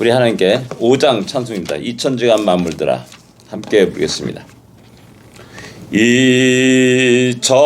우리 하나님께 5장 찬송입니다. 이천지간 만물들아 함께 부르겠습니다. 이천지가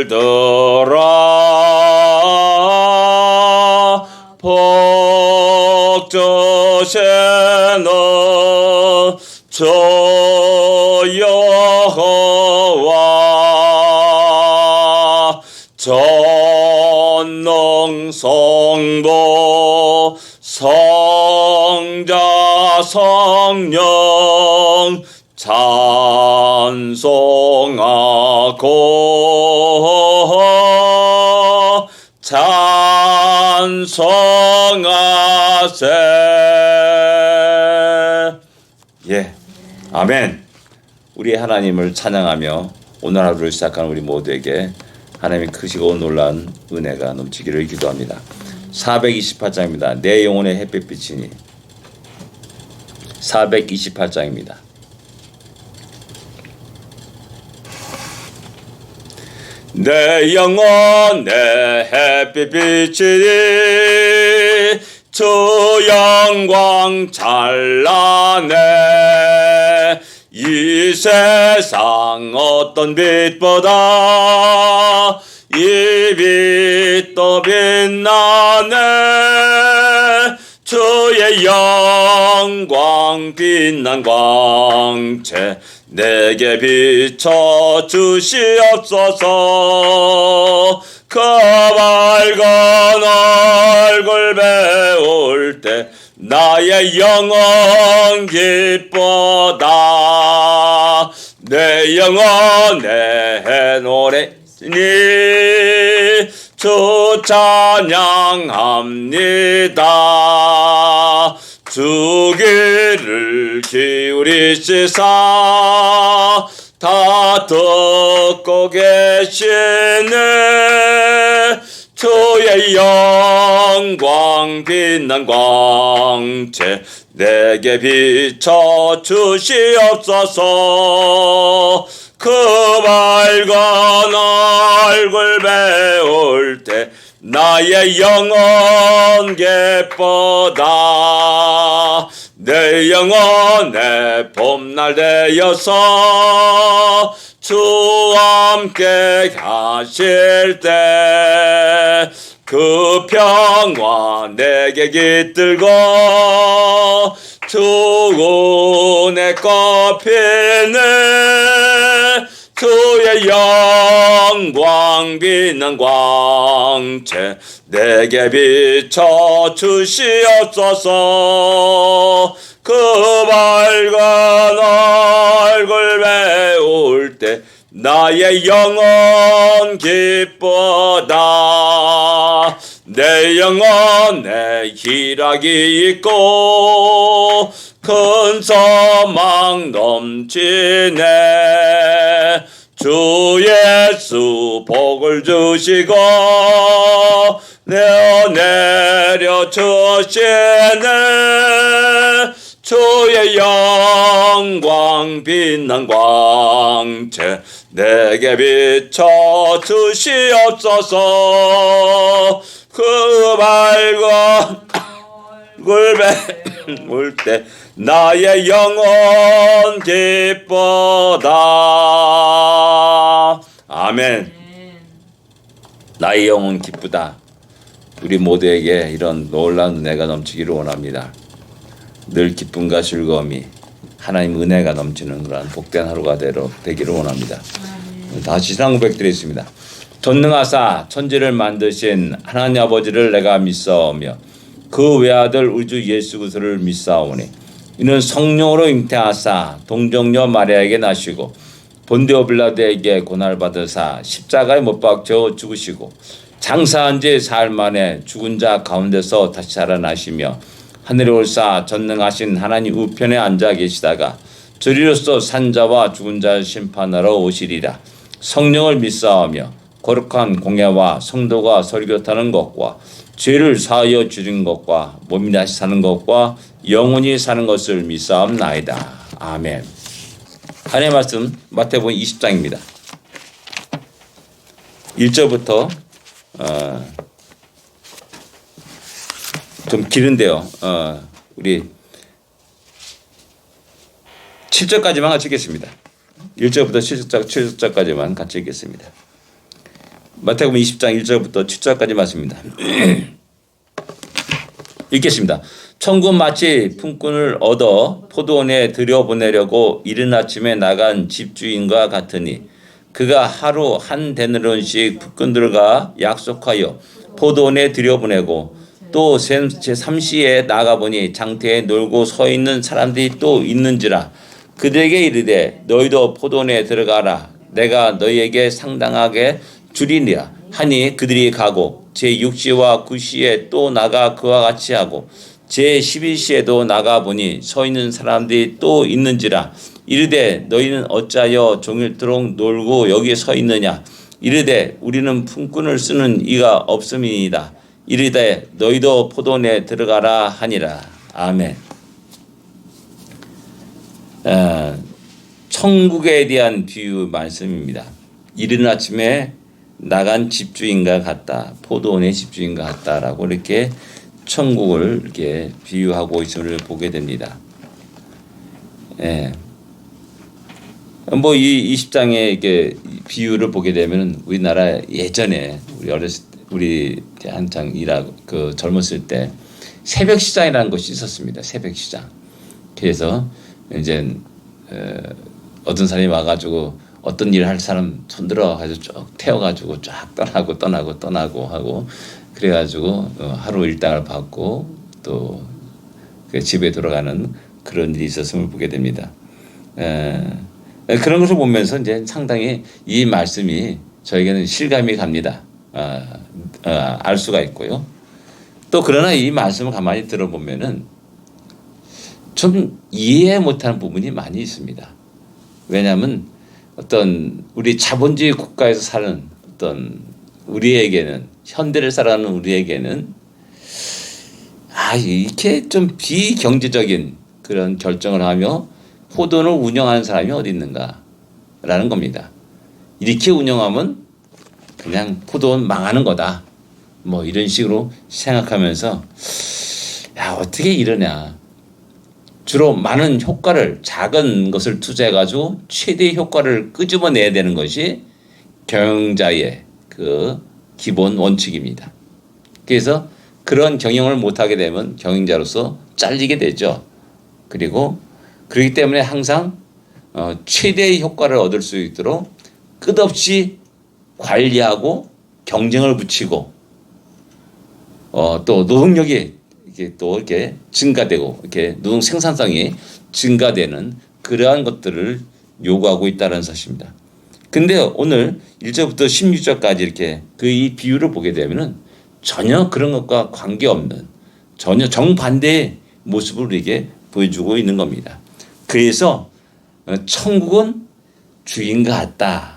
만물들아 성보 성자 성령 찬송하고 찬송하세. 예 아멘. 우리 하나님을 찬양하며 오늘 하루를 시작하는 우리 모두에게 하나님의 크시고 놀라운 은혜가 넘치기를 기도합니다. 428장입니다. 내 영혼의 햇빛이니. 428장입니다. 내 영혼의 햇빛이니. 주 영광 찬란해. 이 세상 어떤 빛보다 이 빛도 빛나네. 주의 영광 빛난 광채 내게 비춰 주시옵소서. 그 밝은 얼굴 배울 때 나의 영혼 기뻐다 내 영혼의 노래니 주 찬양합니다. 주 귀를 기울이시사 다 듣고 계시네. 주의 영광 빛난 광채 내게 비춰 주시옵소서. 그 밝은 얼굴 배울 때 나의 영혼 기뻐다. 내 영혼의 봄날 되어서 주와 함께 가실 때 그 평화 내게 깃들고 주은의 꽃피네 주의 영광 빛난 광채 내게 비춰 주시옵소서. 그 밝은 얼굴 배울 때 나의 영혼 기뻐다. 내 영혼에 희락이 있고 큰 소망 넘치네. 주 예수 복을 주시고 내어 내려 주시네. 주의 영광 빛난 광채 내게 비춰 주시옵소서. 그 밝은 얼굴 배울 때 나의 영혼 기뻐다. 아멘. 나의 영혼 기쁘다. 우리 모두에게 이런 놀라운 은혜가 넘치기를 원합니다. 늘 기쁨과 즐거움이 하나님 은혜가 넘치는 그러한 복된 하루가 되기를 원합니다. 다시 상 고백드리 있습니다. 전능하사 천지를 만드신 하나님 아버지를 내가 믿사오며 그 외아들 우주 예수 그리스도를 믿사오니 이는 성령으로 잉태하사 동정녀 마리아에게 나시고 본디오 빌라드에게 고날 받으사 십자가에 못 박혀 죽으시고 장사한 지 사흘 만에 죽은 자 가운데서 다시 살아나시며 하늘에 올사 전능하신 하나님 우편에 앉아 계시다가 저리로서 산자와 죽은 자를 심판하러 오시리라 성령을 믿사오며 거룩한 공예와 성도가 설교 타는 것과 죄를 사하여 주신 것과 몸이 다시 사는 것과 영원히 사는 것을 믿사옵나이다. 아멘. 하나님의 말씀 마태복음 20장입니다. 1절부터 어, 좀 길은데요. 어, 우리 7절까지만 같이 읽겠습니다. 1절부터 7절, 7절까지만 같이 읽겠습니다. 마태복음 20장 1절부터 7절까지 말씀입니다. 읽겠습니다. 천국 마치 품꾼을 얻어 포도원에 들여보내려고 이른 아침에 나간 집주인과 같으니 그가 하루 한 데나리온씩 품꾼들과 약속하여 포도원에 들여보내고 또 제3시에 나가보니 장태에 놀고 서 있는 사람들이 또 있는지라 그들에게 이르되 너희도 포도원에 들어가라. 내가 너희에게 상당하게 주리니라. 하니 그들이 가고 제6시와 9시에 또 나가 그와 같이 하고 제11시에도 나가 보니 서 있는 사람들이 또 있는지라. 이르되 너희는 어찌하여 종일토록 놀고 여기 서 있느냐? 이르되 우리는 품꾼을 쓰는 이가 없음이니이다 이르되 너희도 포도원에 들어가라 하니라 아멘 어, 천국에 대한 비유 말씀입니다 이른 아침에 나간 집주인과 같다. 포도원의 집주인과 같다라고 이렇게 천국을 이렇게 비유하고 있음을 보게 됩니다. 예. 뭐 이 20장의 이게 비유를 보게 되면 우리나라 예전에 우리 어렸을 때 우리 한창 일하고 그 젊었을 때 새벽 시장이라는 것이 있었습니다. 새벽 시장. 그래서 이제 어, 어떤 사람이 와가지고 어떤 일할 사람 손들어 가지고 쭉 태워가지고 쫙 떠나고 떠나고 떠나고 하고 그래가지고 어, 하루 일당을 받고 또그 집에 돌아가는 그런 일이 있었음을 보게 됩니다. 에, 그런 것을 보면서 이제 상당히 이 말씀이 저에게는 실감이 갑니다. 아, 아, 알 수가 있고요. 또 그러나 이 말씀을 가만히 들어보면은 좀 이해 못하는 부분이 많이 있습니다. 왜냐하면 어떤 우리 자본주의 국가에서 사는 어떤 우리에게는 현대를 살아가는 우리에게는 아 이렇게 좀 비경제적인 그런 결정을 하며 포도를 운영하는 사람이 어디 있는가라는 겁니다. 이렇게 운영하면 그냥 포도원 망하는 거다. 뭐 이런 식으로 생각하면서 야 어떻게 이러냐. 주로 많은 효과를 작은 것을 투자해 가지고 최대의 효과를 끄집어내야 되는 것이 경영자의 그 기본 원칙입니다. 그래서 그런 경영을 못하게 되면 경영자로서 잘리게 되죠. 그리고 그렇기 때문에 항상 어, 최대의 효과를 얻을 수 있도록 끝없이 관리하고 경쟁을 붙이고 어, 또 노동력이 이게 또 이렇게 증가되고 이렇게 노동 생산성이 증가되는 그러한 것들을 요구하고 있다는 사실입니다. 근데 오늘 1절부터 16절까지 이렇게 그 이 비유를 보게 되면은 전혀 그런 것과 관계없는 전혀 정반대의 모습을 우리에게 보여주고 있는 겁니다. 그래서 어, 천국은 주인과 같다.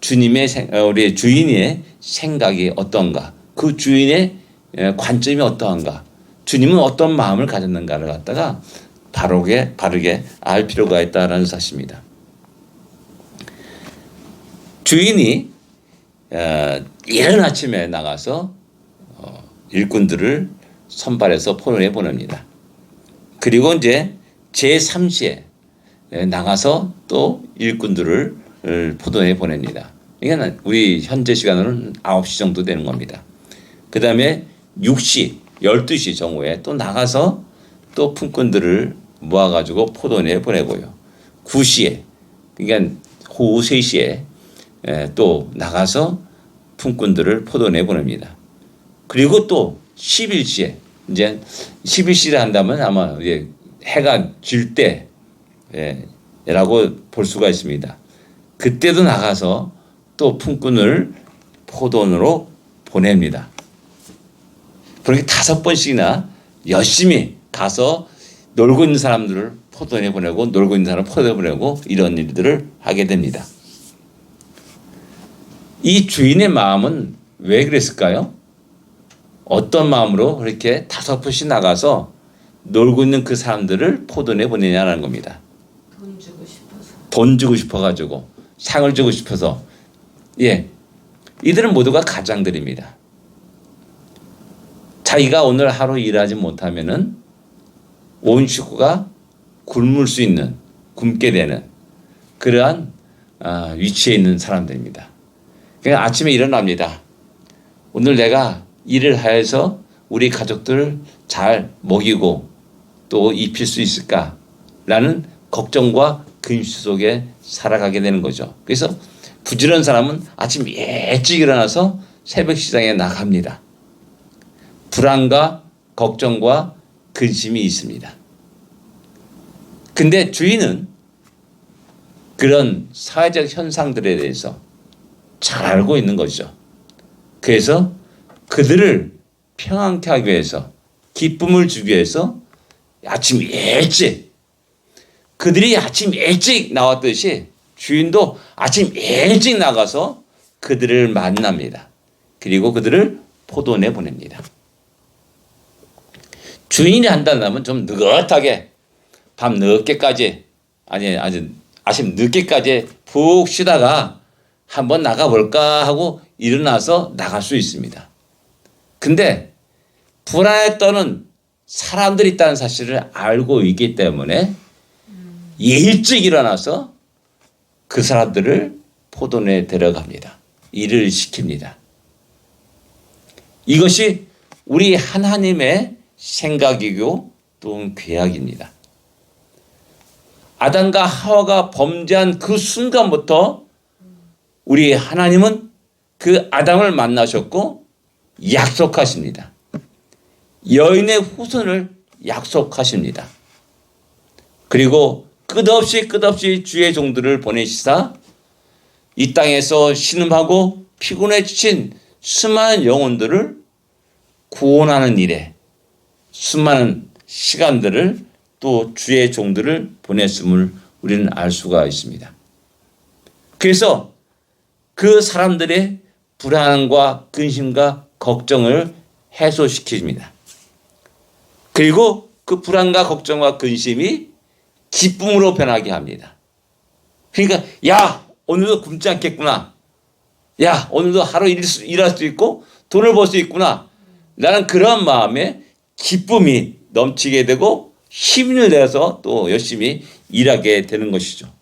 주님의 생, 어, 우리 주인의 생각이 어떤가? 그 주인의 관점이 어떠한가? 주님은 어떤 마음을 가졌는가를 갖다가 바르게 바르게 알 필요가 있다라는 사실입니다. 주인이 어, 이른 아침에 나가서 어, 일꾼들을 선발해서 포로에 보냅니다. 그리고 이제 제 3시에 나가서 또 일꾼들을 포도에 보냅니다. 이게 우리 현재 시간으로는 9시 정도 되는 겁니다. 그 다음에 6시 12시 정오에 또 나가서 또 품꾼들을 모아가지고 포도원에 보내고요. 9시에, 그러니까 오후 3시에 또 나가서 품꾼들을 포도원에 보냅니다. 그리고 또 11시에, 이제 11시를 한다면 아마 이제 해가 질 때라고 볼 수가 있습니다. 그때도 나가서 또 품꾼을 포도원으로 보냅니다. 그렇게 다섯 번씩이나 열심히 가서 놀고 있는 사람들을 포도에 보내고 놀고 있는 사람을 포도에 보내고 이런 일들을 하게 됩니다. 이 주인의 마음은 왜 그랬을까요? 어떤 마음으로 그렇게 다섯 번씩 나가서 놀고 있는 그 사람들을 포도에 보내냐는 겁니다. 돈 주고 싶어서. 돈 주고 싶어 가지고 상을 주고 싶어서 예 이들은 모두가 가장들입니다. 자기가 오늘 하루 일하지 못하면은 온 식구가 굶을 수 있는 굶게 되는 그러한 아, 위치에 있는 사람들입니다. 그냥 아침에 일어납니다. 오늘 내가 일을 하여서 우리 가족들을 잘 먹이고 또 입힐 수 있을까라는 걱정과 근심 속에 살아가게 되는 거죠. 그래서 부지런 사람은 아침 일찍 일어나서 새벽 시장에 나갑니다. 불안과 걱정과 근심이 있습니다. 근데 주인은 그런 사회적 현상들에 대해서 잘 알고 있는 거죠. 그래서 그들을 평안케 하기 위해서 기쁨을 주기 위해서 아침 일찍 그들이 아침 일찍 나왔듯이 주인도 아침 일찍 나가서 그들을 만납니다. 그리고 그들을 포도내 보냅니다. 주인이 한다면 좀 느긋하게 밤 늦게까지 아니 아주 아침 늦게까지 푹 쉬다가 한번 나가볼까 하고 일어나서 나갈 수 있습니다. 근데 불안에 떠는 사람들이 있다는 사실을 알고 있기 때문에 일찍 일어나서 그 사람들을 포도내에 데려갑니다. 일을 시킵니다. 이것이 우리 하나님의 생각이고 또 계약입니다. 아담과 하와가 범죄한 그 순간부터 우리 하나님은 그 아담을 만나셨고 약속하십니다. 여인의 후손을 약속하십니다. 그리고 끝없이 끝없이 주의 종들을 보내시사 이 땅에서 신음하고 피곤해 지친 수많은 영혼들을 구원하는 일에 수많은 시간들을 또 주의 종들을 보냈음을 우리는 알 수가 있습니다. 그래서 그 사람들의 불안과 근심과 걱정을 해소시킵니다. 그리고 그 불안과 걱정과 근심이 기쁨으로 변하게 합니다. 그러니까 야 오늘도 굶지 않겠구나. 야 오늘도 하루 일 수, 일할 수 있고 돈을 벌 수 있구나. 나는 그런 마음에 기쁨이 넘치게 되고 힘을 내서 또 열심히 일하게 되는 것이죠.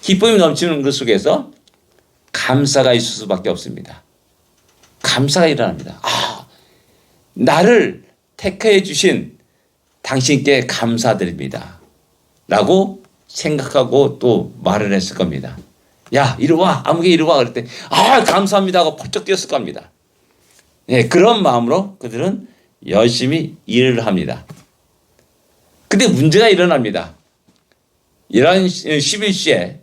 기쁨이 넘치는 그 속에서 감사가 있을 수밖에 없습니다. 감사가 일어납니다. 아, 나를 택해 주신 당신께 감사드립니다. 라고 생각하고 또 말을 했을 겁니다. 야, 이리 와. 아무개 이리 와. 그럴 때, 아, 감사합니다. 하고 펄쩍 뛰었을 겁니다. 네, 그런 마음으로 그들은 열심히 일을 합니다. 근데 문제가 일어납니다. 이런 11시에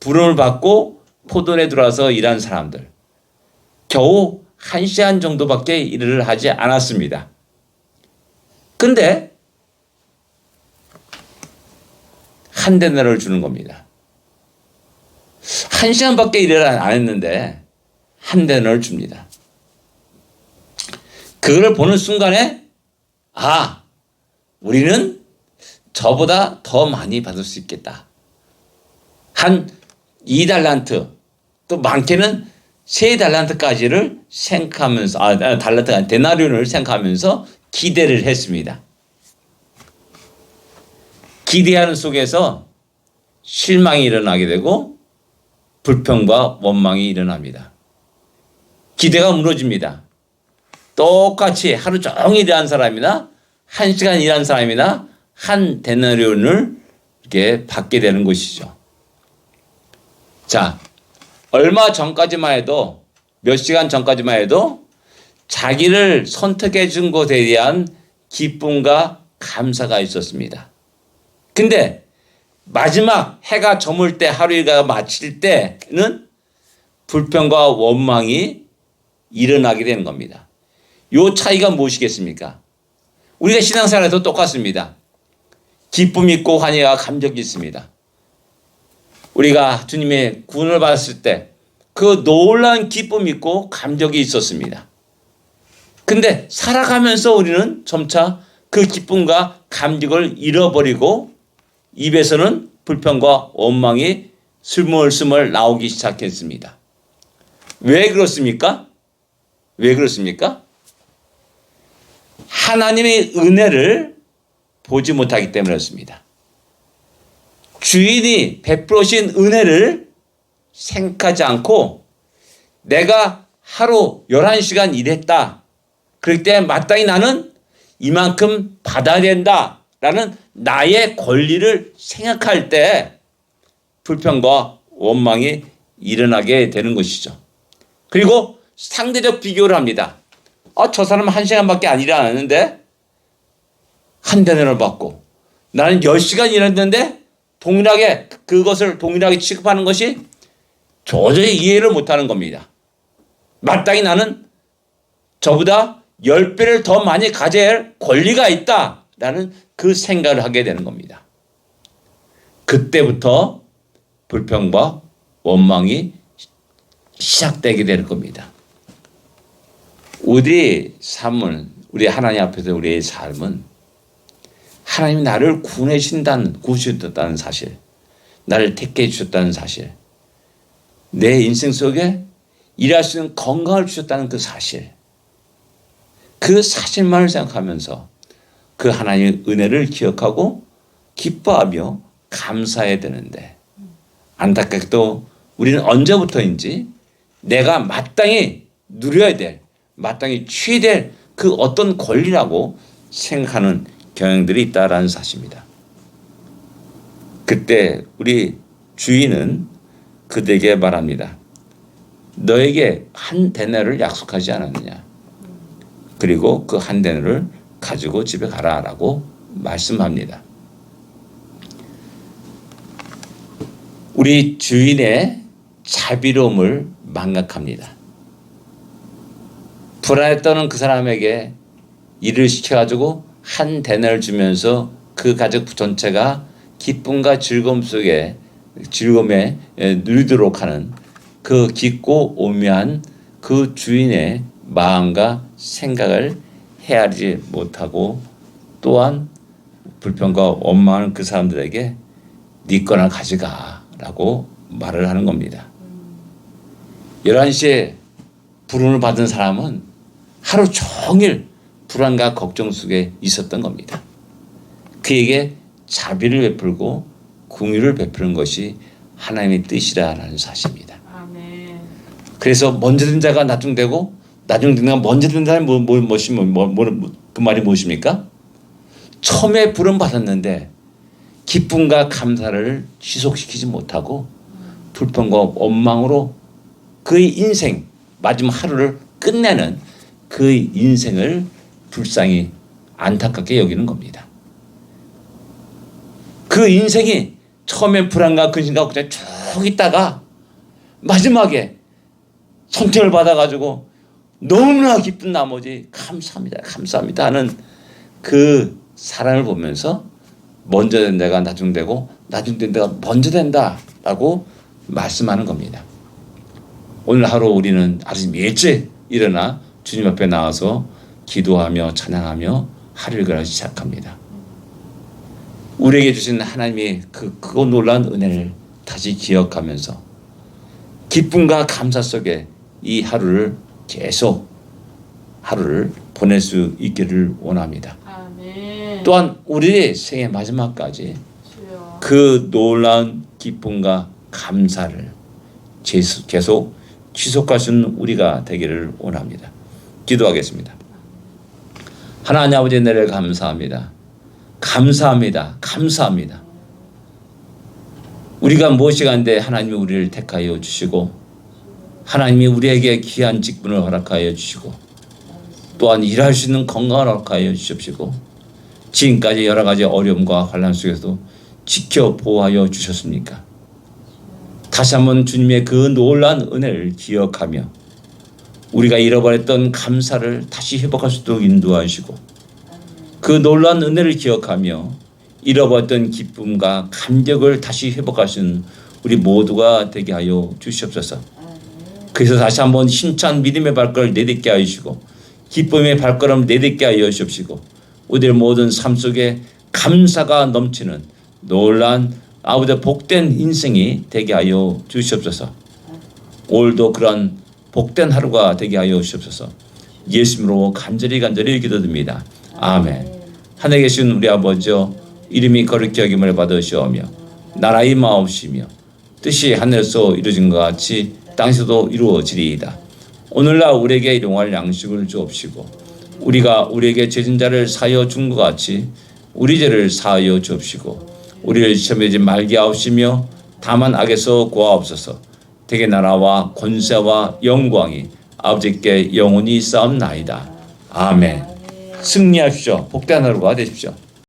부름을 받고 포도에 들어와서 일한 사람들. 겨우 한 시간 정도밖에 일을 하지 않았습니다. 근데 한 대나를 주는 겁니다. 한 시간밖에 일을 안 했는데 한 대나를 줍니다. 그걸 보는 순간에 아 우리는 저보다 더 많이 받을 수 있겠다. 한 2달란트 또 많게는 3달란트까지를 생각하면서 아 달란트가 데나리온을 생각하면서 기대를 했습니다. 기대하는 속에서 실망이 일어나게 되고 불평과 원망이 일어납니다. 기대가 무너집니다. 똑같이 하루 종일 일한 사람이나 한 시간 일한 사람이나 한 데나리온을 이렇게 받게 되는 것이죠. 자, 얼마 전까지만 해도 몇 시간 전까지만 해도 자기를 선택해 준 것에 대한 기쁨과 감사가 있었습니다. 근데 마지막 해가 저물 때 하루가 마칠 때는 불평과 원망이 일어나게 되는 겁니다. 요 차이가 무엇이겠습니까? 우리가 신앙생활에도 똑같습니다. 기쁨 있고 환희와 감격이 있습니다. 우리가 주님의 구원을 받았을 때 그 놀라운 기쁨 있고 감격이 있었습니다. 근데 살아가면서 우리는 점차 그 기쁨과 감격을 잃어버리고 입에서는 불평과 원망이 스물스물 나오기 시작했습니다. 왜 그렇습니까? 왜 그렇습니까? 하나님의 은혜를 보지 못하기 때문이었습니다. 주인이 베풀어신 은혜를 생각하지 않고 내가 하루 11시간 일했다. 그럴 때 마땅히 나는 이만큼 받아야 된다. 라는 나의 권리를 생각할 때 불평과 원망이 일어나게 되는 것이죠. 그리고 상대적 비교를 합니다. 아, 저 사람은 한 시간밖에 안 일하는데 한 대를 받고 나는 10시간 일했는데 동일하게 그것을 동일하게 취급하는 것이 도저히 이해를 못하는 겁니다. 마땅히 나는 저보다 10배를 더 많이 가져야 할 권리가 있다라는 그 생각을 하게 되는 겁니다. 그때부터 불평과 원망이 시작되게 되는 겁니다. 우리 삶은 우리 하나님 앞에서 우리의 삶은 하나님이 나를 구원하신다는 구주셨다는 사실, 나를 택해 주셨다는 사실, 내 인생 속에 일할 수 있는 건강을 주셨다는 그 사실, 그 사실만을 생각하면서 그 하나님의 은혜를 기억하고 기뻐하며 감사해야 되는데 안타깝게도 우리는 언제부터인지 내가 마땅히 누려야 될, 마땅히 취해야 될그 어떤 권리라고 생각하는 경향들이 있다라는 사실입니다. 그때 우리 주인은 그들에게 말합니다. 너에게 한 데나를 약속하지 않았느냐? 그리고 그 한 데나를 가지고 집에 가라라고 말씀합니다. 우리 주인의 자비로움을 망각합니다. 불안했던 그 사람에게 일을 시켜가지고 한 대나를 주면서 그 가족 전체가 기쁨과 즐거움 속에 즐거움에 누리도록 하는 그 깊고 오묘한 그 주인의 마음과 생각을 헤아리지 못하고 또한 불평과 원망하는 그 사람들에게 네 거나 가져가라고 말을 하는 겁니다. 11시에 불운을 받은 사람은 하루 종일 불안과 걱정 속에 있었던 겁니다. 그에게 자비를 베풀고 궁유를 베푸는 것이 하나님의 뜻이라는 사실입니다. 그래서 먼저 된 자가 나중되고 나중 된 자가 먼저 된 자는 뭐, 뭐, 무엇이 뭐, 뭐, 뭐, 그 말이 무엇입니까? 처음에 부름 받았는데 기쁨과 감사를 지속시키지 못하고 불평과 원망으로 그의 인생 마지막 하루를 끝내는 그 인생을 불쌍히 안타깝게 여기는 겁니다. 그 인생이 처음엔 불안과 근심과 걱정 쭉 있다가 마지막에 선택을 받아가지고 너무나 기쁜 나머지 감사합니다, 감사합니다 하는 그 사람을 보면서 먼저 된 데가 나중 되고 나중 된 데가 먼저 된다라고 말씀하는 겁니다. 오늘 하루 우리는 아침 일찍 일어나 주님 앞에 나와서 기도하며 찬양하며 하루를 그러 시작합니다. 우리에게 주신 하나님의 그 크고 놀라운 은혜를 다시 기억하면서 기쁨과 감사 속에 이 하루를 계속 하루를 보낼 수 있기를 원합니다. 아멘. 또한 우리의 생애 마지막까지 주여. 그 놀라운 기쁨과 감사를 계속- 지속할 수 있는 우리가 되기를 원합니다. 기도하겠습니다. 하나님 아버지 은혜를 감사합니다. 감사합니다. 감사합니다. 우리가 무엇이 간데 하나님이 우리를 택하여 주시고 하나님이 우리에게 귀한 직분을 허락하여 주시고 또한 일할 수 있는 건강을 허락하여 주십시고 지금까지 여러 가지 어려움과 환란 속에서도 지켜 보호하여 주셨습니까? 다시 한번 주님의 그 놀란 은혜를 기억하며 우리가 잃어버렸던 감사를 다시 회복할 수 있도록 인도하시고 그 놀란 은혜를 기억하며 잃어버렸던 기쁨과 감격을 다시 있는 우리 모두가 되게 하여 주시옵소서. 그래서 다시 한번 힘찬 믿음의 발걸음을 내딛게 하시고 기쁨의 발걸음 내딛게 하여 주시옵시고 우리의 모든 삶 속에 감사가 넘치는 놀란 아버지 복된 인생이 되게 하여 주시옵소서. 올도 그런 복된 하루가 되게 하여 주옵소서. 예수님으로 간절히 간절히 기도드립니다. 아멘. 하늘에 계신 우리 아버지여 이름이 거룩히 여김을 받으시오며 나라의 마옵시며 뜻이 하늘에서 이루어진 것 같이 땅에서도 이루어지리이다. 오늘날 우리에게 일용할 양식을 주옵시고 우리가 우리에게 죄진 자를 사하여 준 것 같이 우리 죄를 사하여 주옵시고 우리를 시험하지 말게 하옵시며 다만 악에서 구하옵소서 대개 나라와 권세와 영광이 아버지께 영원히 싸움나이다. 아멘. 승리하십시오. 복된 하루가 되십시오.